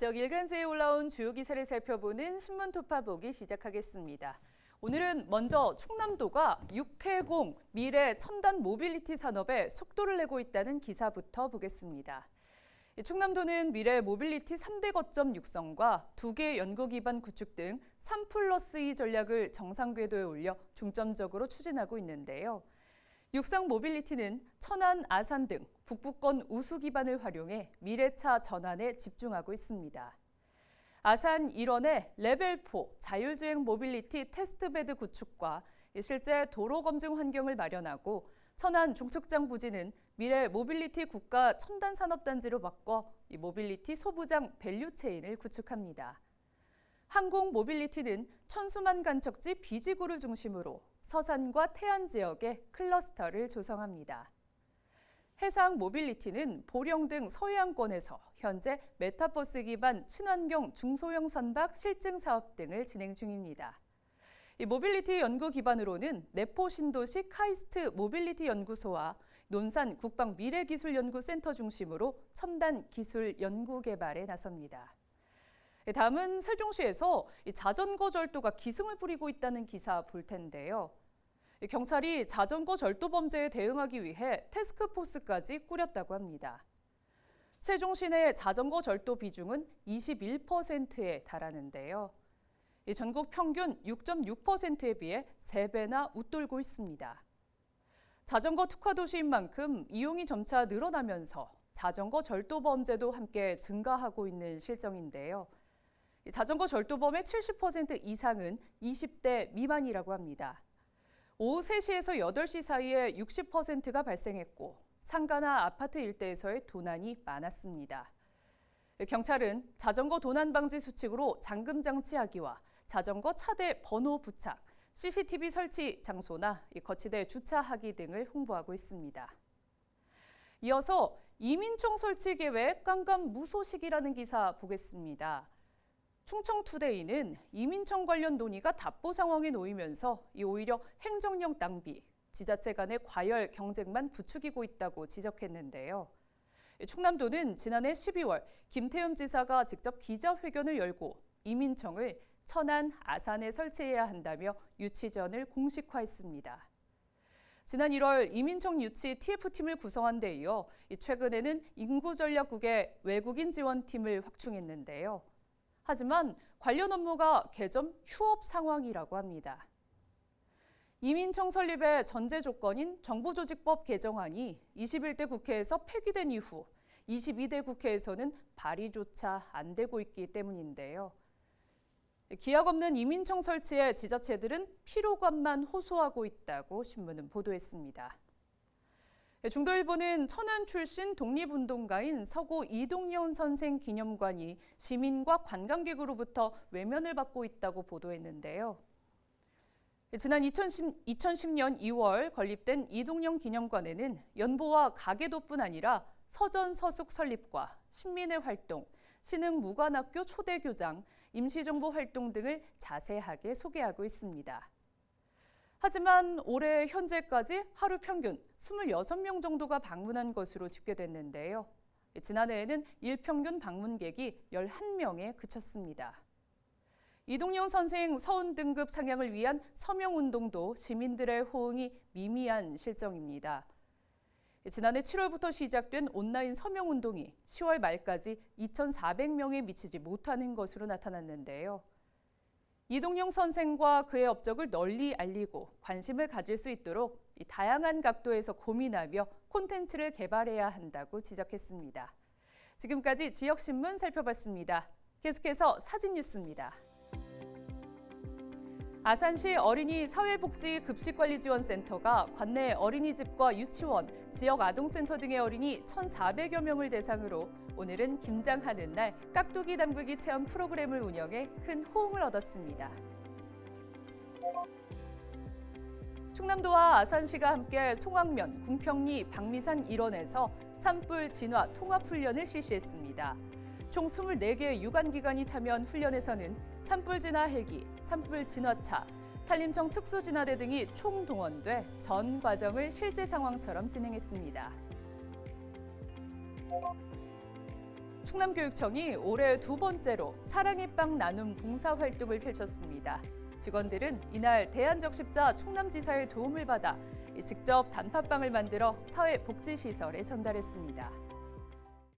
지역 일간지에 올라온 주요 기사를 살펴보는 신문 토파보기 시작하겠습니다. 오늘은 먼저 충남도가 6회공 미래 첨단 모빌리티 산업에 속도를 내고 있다는 기사부터 보겠습니다. 충남도는 미래 모빌리티 3대 거점 육성과 2개 연구 기반 구축 등3 플러스 2 전략을 정상 궤도에 올려 중점적으로 추진하고 있는데요. 육상 모빌리티는 천안, 아산 등 북부권 우수 기반을 활용해 미래차 전환에 집중하고 있습니다. 아산 일원의 레벨4 자율주행 모빌리티 테스트베드 구축과 실제 도로 검증 환경을 마련하고 천안 종축장 부지는 미래 모빌리티 국가 첨단 산업단지로 바꿔 이 모빌리티 소부장 밸류체인을 구축합니다. 항공 모빌리티는 천수만 간척지 비지구를 중심으로 서산과 태안 지역의 클러스터를 조성합니다. 해상 모빌리티는 보령 등 서해안권에서 현재 메타버스 기반 친환경 중소형 선박 실증 사업 등을 진행 중입니다. 이 모빌리티 연구 기반으로는 내포 신도시 카이스트 모빌리티 연구소와 논산 국방 미래기술연구센터 중심으로 첨단 기술 연구 개발에 나섭니다. 다음은 세종시에서 자전거 절도가 기승을 부리고 있다는 기사 볼 텐데요. 경찰이 자전거 절도 범죄에 대응하기 위해 테스크포스까지 꾸렸다고 합니다. 세종시 내 자전거 절도 비중은 21%에 달하는데요. 전국 평균 6.6%에 비해 3배나 웃돌고 있습니다. 자전거 특화 도시인 만큼 이용이 점차 늘어나면서 자전거 절도 범죄도 함께 증가하고 있는 실정인데요. 자전거 절도범의 70% 이상은 20대 미만이라고 합니다. 오후 3시에서 8시 사이에 60%가 발생했고 상가나 아파트 일대에서의 도난이 많았습니다. 경찰은 자전거 도난 방지 수칙으로 잠금 장치하기와 자전거 차대 번호 부착, CCTV 설치 장소나 거치대 주차하기 등을 홍보하고 있습니다. 이어서 이민총 설치 계획 깜깜 무소식이라는 기사 보겠습니다. 충청투데이는 이민청 관련 논의가 답보 상황에 놓이면서 오히려 행정력 낭비, 지자체 간의 과열 경쟁만 부추기고 있다고 지적했는데요. 충남도는 지난해 12월 김태흠 지사가 직접 기자회견을 열고 이민청을 천안, 아산에 설치해야 한다며 유치전을 공식화했습니다. 지난 1월 이민청 유치 TF팀을 구성한 데 이어 최근에는 인구전략국의 외국인 지원팀을 확충했는데요. 하지만 관련 업무가 개점 휴업 상황이라고 합니다. 이민청 설립의 전제 조건인 정부조직법 개정안이 21대 국회에서 폐기된 이후 22대 국회에서는 발의조차 안 되고 있기 때문인데요. 기약 없는 이민청 설치에 지자체들은 피로감만 호소하고 있다고 신문은 보도했습니다. 네, 중도일보는 천안 출신 독립운동가인 서고 이동연 선생 기념관이 시민과 관광객으로부터 외면을 받고 있다고 보도했는데요. 네, 지난 2010, 2010년 2월 건립된 이동영 기념관에는 연보와 가계도뿐 아니라 서전 서숙 설립과 신민의 활동, 신흥 무관학교 초대 교장, 임시정보 활동 등을 자세하게 소개하고 있습니다. 하지만 올해 현재까지 하루 평균 26명 정도가 방문한 것으로 집계됐는데요. 지난해에는 일평균 방문객이 11명에 그쳤습니다. 이동영 선생 서훈 등급 상향을 위한 서명 운동도 시민들의 호응이 미미한 실정입니다. 지난해 7월부터 시작된 온라인 서명 운동이 10월 말까지 2,400명에 미치지 못하는 것으로 나타났는데요. 이동영 선생과 그의 업적을 널리 알리고 관심을 가질 수 있도록 다양한 각도에서 고민하며 콘텐츠를 개발해야 한다고 지적했습니다. 지금까지 지역신문 살펴봤습니다. 계속해서 사진 뉴스입니다. 아산시 어린이 사회복지 급식관리지원센터가 관내 어린이집과 유치원, 지역 아동센터 등의 어린이 1,400여 명을 대상으로 오늘은 김장하는 날 깍두기 담그기 체험 프로그램을 운영해 큰 호응을 얻었습니다. 충남도와 아산시가 함께 송악면, 궁평리, 박미산 일원에서 산불 진화 통합 훈련을 실시했습니다. 총 24개 유관기관이 참여한 훈련에서는 산불 진화 헬기, 산불 진화차, 산림청 특수진화대 등이 총 동원돼 전 과정을 실제 상황처럼 진행했습니다. 충남교육청이 올해 두 번째로 사랑의 빵 나눔 봉사 활동을 펼쳤습니다. 직원들은 이날 대한적십자 충남지사의 도움을 받아 직접 단팥빵을 만들어 사회복지시설에 전달했습니다.